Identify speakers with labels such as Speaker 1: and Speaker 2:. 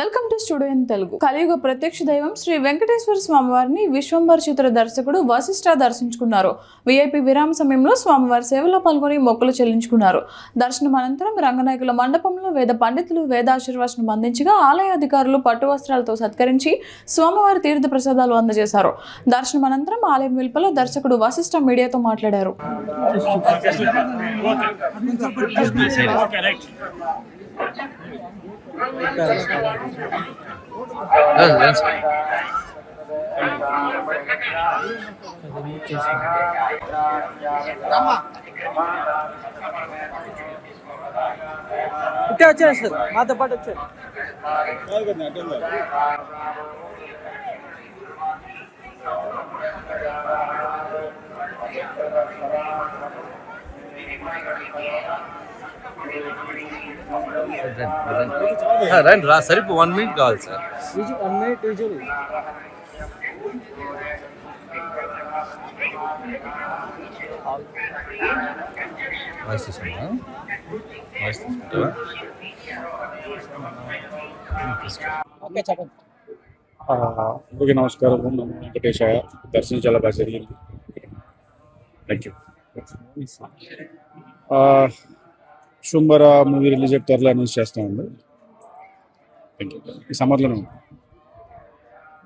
Speaker 1: Welcome to studio N Telugu. కలియుగ ప్రత్యక్ష దైవం శ్రీ వెంకటేశ్వర స్వామివారిని విశ్వంబర్ చిత్ర దర్శకుడు వశిష్ఠ దర్శించుకున్నారు. విఐపి విరామ సమయంలో స్వామివారి సేవలో పాల్గొని మొక్కులు చెల్లించుకున్నారు. దర్శనం అనంతరం రంగనాయకుల మండపంలో వేద పండితులు వేదాశీర్వచనం అందించగా ఆలయ అధికారులు పట్టు వస్త్రాలతో సత్కరించి స్వామివారి తీర్థ ప్రసాదాలు అందజేశారు. దర్శనం అనంతరం ఆలయం వెలుపల దర్శకుడు వశిష్ఠ మీడియాతో మాట్లాడారు.
Speaker 2: ఇట్టే వచ్చాను సార్ మాతో పాటు వచ్చాను Thank you.
Speaker 3: రండి రా సరిపో వన్ మినిట్ కావాలి sir
Speaker 2: Viju one minute visual
Speaker 3: voice తీసుకుంటా వాయిస్ తీసుకుంటావా
Speaker 2: ఓకే చెప్పండి
Speaker 4: ఆ, అందరికీ నమస్కారం నమో వెంకటేశాయ దర్శనం చాలా బాగా జరిగింది థ్యాంక్ యూ షుంబరా మూవీ రిలీజ్ త్వరలో అనౌన్స్ చేస్తామండి థ్యాంక్ యూ ఈ సమ్మర్లోనే ఉంది.